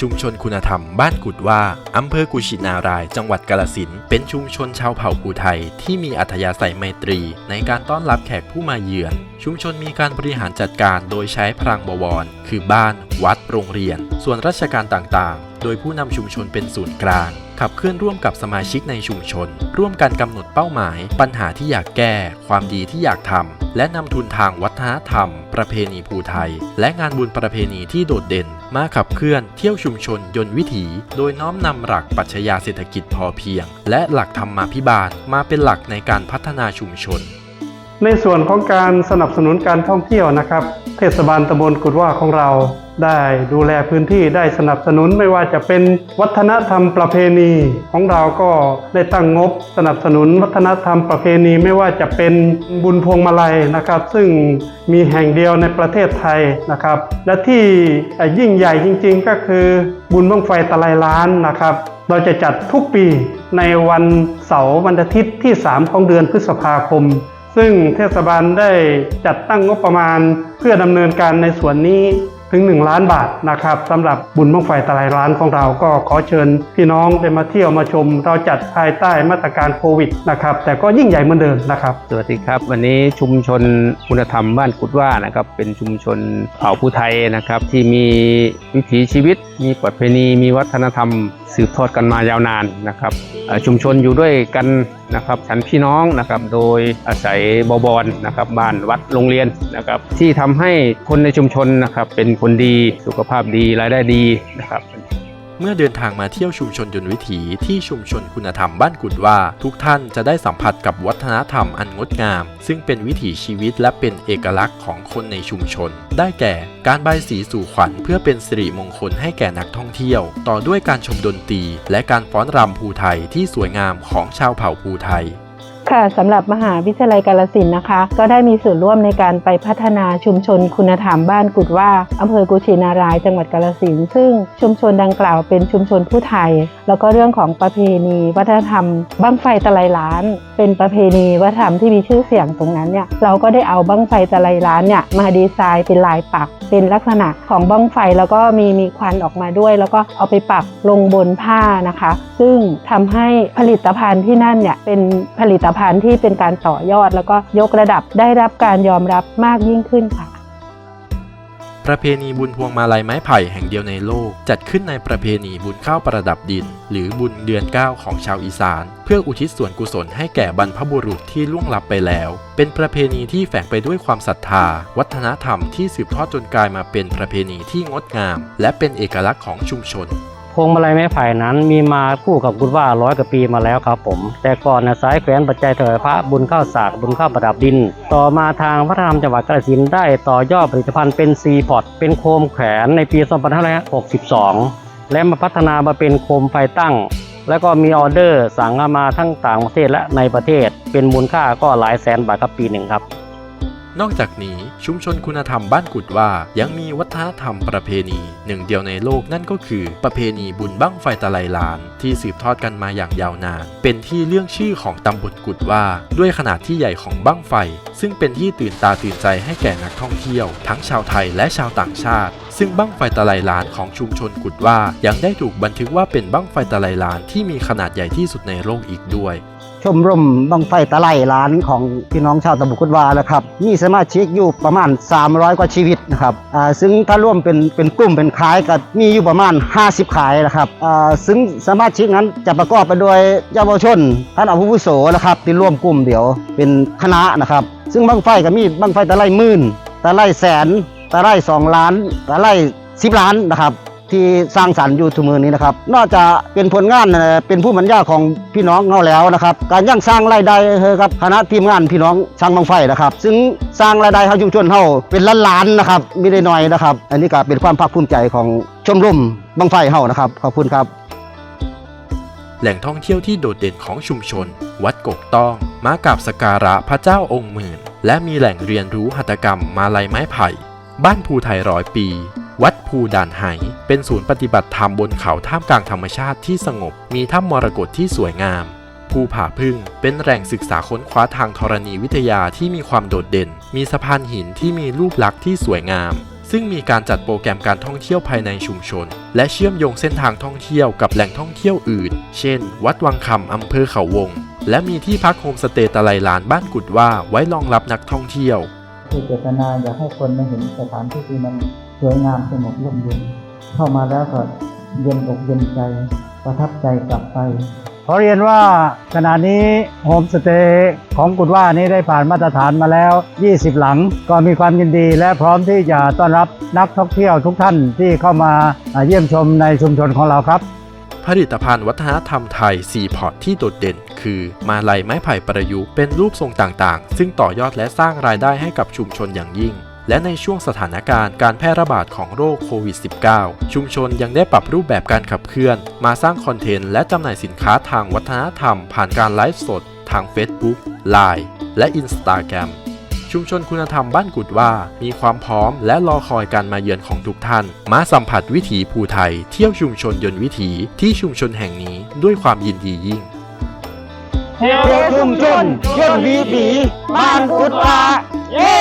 ชุมชนคุณธรรมบ้านกุดว่า อำเภอกุชินาราย จังหวัดกาลสินเป็นชุมชนชาวเผ่าภูไทย ที่มีอัธยาศัยไมตรี ในการต้อนรับแขกผู้มาเยือน ชุมชนมีการบริหารจัดการโดยใช้พลังบวร คือบ้าน วัด โรงเรียน ส่วนราชการต่างๆ โดยผู้นำชุมชนเป็นศูนย์กลาง ขับเคลื่อนร่วมกับสมาชิกในชุมชน ร่วมกันกำหนดเป้าหมาย ปัญหาที่อยากแก้ ความดีที่อยากทำและนำทุนทางวัฒนธรรม ประเพณีภูไทย และงานบุญประเพณีที่โดดเด่น มาขับเคลื่อนเที่ยวชุมชนยนต์วิถี โดยน้อมนำหลักปัชญาเศรษฐกิจพอเพียง และหลักธรรมาภิบาลมาเป็นหลักในการพัฒนาชุมชน ในส่วนของการสนับสนุนการท่องเที่ยวนะครับ เทศบาลตำบลกุดว่าของเราได้ดูแลพื้นที่ได้สนับสนุนไม่ว่าจะเป็นวัฒนธรรมประเพณีของเราก็ได้ตั้งงบสนับสนุนวัฒนธรรมประเพณีไม่ว่าจะเป็นบุญพวงมาลัยนะครับ ซึ่งมีแห่งเดียวในประเทศไทยนะครับ และที่ยิ่งใหญ่จริง ๆ ก็คือ บุญบังไฟตะไลล้านนะครับ เราจะจัดทุกปีในวันเสาร์วันอาทิตย์ที่ 3 ของเดือนพฤษภาคม ซึ่งเทศบาลได้จัดตั้งงบประมาณเพื่อดำเนินการในส่วนนี้ถึง 1 ล้านบาทนะครับสำหรับบุญบั้งไฟตะไลล้านของเราก็ขอเชิญพี่น้องได้มาเที่ยวมาชม เราจัดภายใต้มาตรการโควิดนะครับแต่ก็ยิ่งใหญ่เหมือนเดิมนะครับสวัสดีครับ วันนี้ชุมชนคุณธรรมบ้านกุดว่านะครับเป็นชุมชนเผ่าผู้ไทยนะครับที่มีวิถีชีวิต มีประเพณีมีวัฒนธรรม สืบทอดกันมายาวนานนะครับชุมชนอยู่ด้วยกันนะครับฉันพี่น้องนะครับโดยอาศัยบอบอนะครับบ้านวัดโรงเรียนนะครับที่ทำให้คนในชุมชนนะครับเป็นคนดีสุขภาพดีรายได้ดีนะครับ เมื่อเดินทางมาเที่ยวชุมชนยนต์วิถีที่ชุมชนคุณธรรมบ้านกุดว่า ทุกท่านจะได้สัมผัสกับวัฒนธรรมอันงดงาม ซึ่งเป็นวิถีชีวิตและเป็นเอกลักษณ์ของคนในชุมชน ได้แก่ การบายสีสู่ขวัญเพื่อเป็นสิริมงคลให้แก่นักท่องเที่ยว ต่อด้วยการชมดนตรี และการฟ้อนรำภูไทยที่สวยงามของชาวเผ่าภูไทย ค่ะสำหรับมหาวิทยาลัยกาลสินนะคะ ก็ได้มีส่วนร่วมในการไปพัฒนาชุมชนคุณธรรมบ้านกุดว่าอำเภอกุชินาราย จังหวัดกาลสินซึ่งชุมชนดังกล่าวเป็นชุมชนผู้ไทย แล้วก็เรื่องของประเพณีวัฒนธรรมบั้งไฟตะไลล้าน เป็นประเพณีวัฒนธรรมที่มีชื่อเสียงตรงนั้นเนี่ยเราก็ได้เอาบั้งไฟตะไลล้านเนี่ยมาดีไซน์เป็นลายปัก เป็นลักษณะของบั้งไฟแล้วก็มีมีควันออกมาด้วย แล้วก็เอาไปปักลงบนผ้านะคะ ซึ่งทำให้ผลิตภัณฑ์ที่นั่นเนี่ยเป็นผลิตภัณฑ์ที่เป็นการต่อยอด แล้วก็ยกระดับได้รับการยอมรับมากยิ่งขึ้นค่ะ ประเพณีบุญพวงมาลัยไม้ไผ่แห่งเดียวในโลก จัดขึ้นในประเพณีบุญข้าวประดับดิน หรือบุญเดือนเก้าของชาวอีสาน เพื่ออุทิศส่วนกุศลให้แก่บรรพบุรุษที่ล่วงลับไปแล้ว เป็นประเพณีที่แฝงไปด้วยความศรัทธา วัฒนธรรมที่สืบทอดจนกลายมาเป็นประเพณีที่งดงาม และเป็นเอกลักษณ์ของชุมชน พวงมาลัยไม้ไผ่นั้นมีมาคู่กับกุฎว่าร้อยกว่าปีมาแล้วครับผม แต่ก่อนนะสายแขวนปัจจัยถวายพระบุญข้าวสากบุญข้าวประดับดิน ต่อมาทางพระธรรมจังหวัดกาฬสินธุ์ได้ต่อยอดผลิตภัณฑ์เป็นซีพอตเป็นโคมแขวนในปี 2562 และมาพัฒนามาเป็นโคมไฟตั้ง แล้วก็มีออเดอร์สั่งมาทั้งต่างประเทศและในประเทศ เป็นมูลค่าก็หลายแสนบาทครับปีหนึ่งครับ นอกจากนี้ชุมชนคุณธรรมบ้านกุดว่า ยังมีวัฒนธรรมประเพณีหนึ่งเดียวในโลกนั่นก็คือ ประเพณีบุญบั้งไฟตะไลลาน ที่สืบทอดกันมาอย่างยาวนาน เป็นที่เรื่องชื่อของตำบลกุดว่า ด้วยขนาดที่ใหญ่ของบั้งไฟ ซึ่งเป็นที่ตื่นตาตื่นใจให้แก่นักท่องเที่ยว ทั้งชาวไทยและชาวต่างชาติ ซึ่งบั้งไฟตะไลลานของชุมชนกุดว่า ยังได้ถูกบันทึกว่าเป็นบั้งไฟตะไลลานที่มีขนาดใหญ่ที่สุดในโลกอีกด้วย ชมรมบังไฟตะไลล้านของพี่น้องชาวตะบุกุดวานะครับ มีสมาชิกอยู่ประมาณ 300 กว่าชีวิตนะครับอ่าซึ่งถ้าร่วมเป็นเป็นกลุ่มเป็นขายก็มีอยู่ประมาณ 50 ขายนะครับอ่าซึ่งสมาชิกนั้นจะประกอบไปด้วยเยาวชนท่านอาวุโสนะครับที่ร่วมกลุ่มเดี๋ยวเป็นคณะนะครับ ซึ่งบังไฟก็มีบังไฟตะไลหมื่นตะไลแสนตะไลสองล้านตะไลสิบล้านนะครับ ที่สร้างสรรค์อยู่ทุกมือนี้นะครับ นอกจากเป็นผลงานเป็นผู้บรรยายของพี่น้องเราแล้วนะครับ การยังสร้างรายได้ให้กับคณะทีมงานพี่น้องช่างบังไฟนะครับ ซึ่งสร้างรายได้ให้ชุมชนเฮาเป็นล้านล้านๆนะครับไม่ได้น้อยนะครับ อันนี้ก็เป็นความภาคภูมิใจของชมรมบังไฟเฮานะครับขอบคุณครับ แหล่งท่องเที่ยวที่โดดเด่นของชุมชน วัดกกต้องมากราบสกการะพระเจ้าองค์หมื่น และมีแหล่งเรียนรู้หัตถกรรมมาลายไม้ไผ่ บ้านภูไทยร้อยปี วัดภูด่านไหเป็นศูนย์ปฏิบัติธรรมบนเขาท่ามกลางธรรมชาติที่สงบ มีถ้ำมรกตที่สวยงาม ภูผาพึ่งเป็นแหล่งศึกษาค้นคว้าทางธรณีวิทยาที่มีความโดดเด่น มีสะพานหินที่มีรูปลักษณ์ที่สวยงามซึ่งซึ่งมีการจัดโปรแกรมการท่องเที่ยวภายในชุมชน และเชื่อมโยงเส้นทางท่องเที่ยวกับแหล่งท่องเที่ยวอื่น เช่น วัดวังคำอำเภอเขาวง และมีที่พักโฮมสเตย์ตะไลลานบ้านกุดว่าไว้รองรับนักท่องเที่ยวคือเจตนาอยากให้คนมาเห็นสถานที่ที่มัน สวยงามสงบร่มเย็น เข้ามาแล้วก็เย็นอกเย็นใจ ประทับใจกลับไป ขอเรียนว่าขณะนี้โฮมสเตย์ของกุดว่านี้ได้ผ่านมาตรฐานมาแล้ว 20 หลัง ก็มีความยินดีและพร้อมที่จะต้อนรับนักท่องเที่ยวทุกท่านที่เข้ามาเยี่ยมชมในชุมชนของเราครับผลิตภัณฑ์วัฒนธรรมไทย 4 พอร์ตที่โดดเด่น คือ มาลัยไม้ไผ่ประยุกต์เป็นรูปทรงต่างๆ ซึ่งต่อยอดและสร้างรายได้ให้กับชุมชนอย่างยิ่ง และในช่วงสถานการณ์การแพร่ระบาดของโรคโควิด -19 ชุมชนยังได้ปรับรูปแบบการขับเคลื่อน มาสร้างคอนเทนต์และจำหน่ายสินค้าทางวัฒนธรรม ผ่านการไลฟ์สด ทาง Facebook Line และ Instagram ชุมชนคุณธรรมบ้านกุดว่า มีความพร้อมและรอคอยการมาเยือนของทุกท่าน มาสัมผัสวิถีภูไทย เที่ยวชุมชนยนต์วิถีที่ชุมชนแห่งนี้ด้วยความยินดียิ่งเที่ยวชุมชนยนต์วิถีบ้านกุดว่าเย้